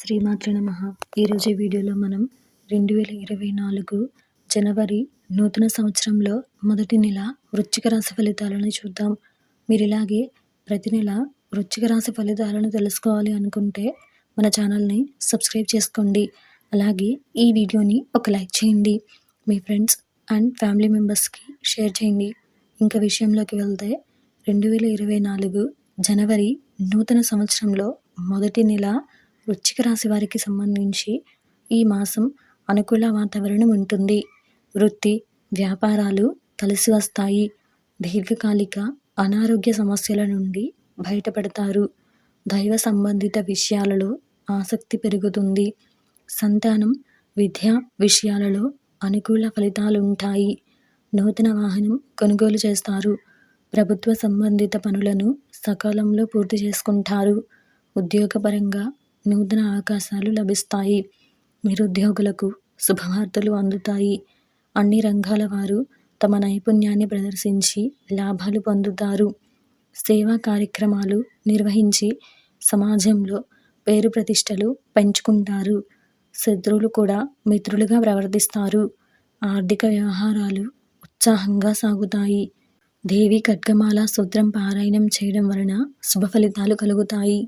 శ్రీమాత్ర నమ. ఈరోజు వీడియోలో మనం రెండు వేల ఇరవై నాలుగు జనవరి నూతన సంవత్సరంలో మొదటి నెల వృశ్చిక రాశి ఫలితాలను చూద్దాం. మీరు ఇలాగే ప్రతి నెల వృశ్చిక రాశి ఫలితాలను తెలుసుకోవాలి అనుకుంటే మన ఛానల్ని సబ్స్క్రైబ్ చేసుకోండి. అలాగే ఈ వీడియోని ఒక లైక్ చేయండి. మీ ఫ్రెండ్స్ అండ్ ఫ్యామిలీ మెంబర్స్కి షేర్ చేయండి. ఇంకా విషయంలోకి వెళ్తే రెండు వేల ఇరవై నాలుగు జనవరి నూతన సంవత్సరంలో మొదటి నెల వృశ్చిక రాశి వారికి సంబంధించి ఈ మాసం అనుకూల వాతావరణం ఉంటుంది. వృత్తి వ్యాపారాలు కలిసి వస్తాయి. దీర్ఘకాలిక అనారోగ్య సమస్యల నుండి బయటపడతారు. దైవ సంబంధిత విషయాలలో ఆసక్తి పెరుగుతుంది. సంతానం విద్యా విషయాలలో అనుకూల ఫలితాలు ఉంటాయి నూతన వాహనం కొనుగోలు చేస్తారు. ప్రభుత్వ సంబంధిత పనులను సకాలంలో పూర్తి చేసుకుంటారు. ఉద్యోగపరంగా నూతన అవకాశాలు లభిస్తాయి. నిరుద్యోగులకు శుభవార్తలు అందుతాయి. అన్ని రంగాల వారు తమ నైపుణ్యాన్ని ప్రదర్శించి లాభాలు పొందుతారు. సేవా కార్యక్రమాలు నిర్వహించి సమాజంలో పేరు ప్రతిష్టలు పెంచుకుంటారు. శత్రువులు కూడా మిత్రులుగా ప్రవర్తిస్తారు. ఆర్థిక వ్యవహారాలు ఉత్సాహంగా సాగుతాయి. దేవి ఖడ్గమాల సూత్రం పారాయణం చేయడం వలన శుభ ఫలితాలు కలుగుతాయి.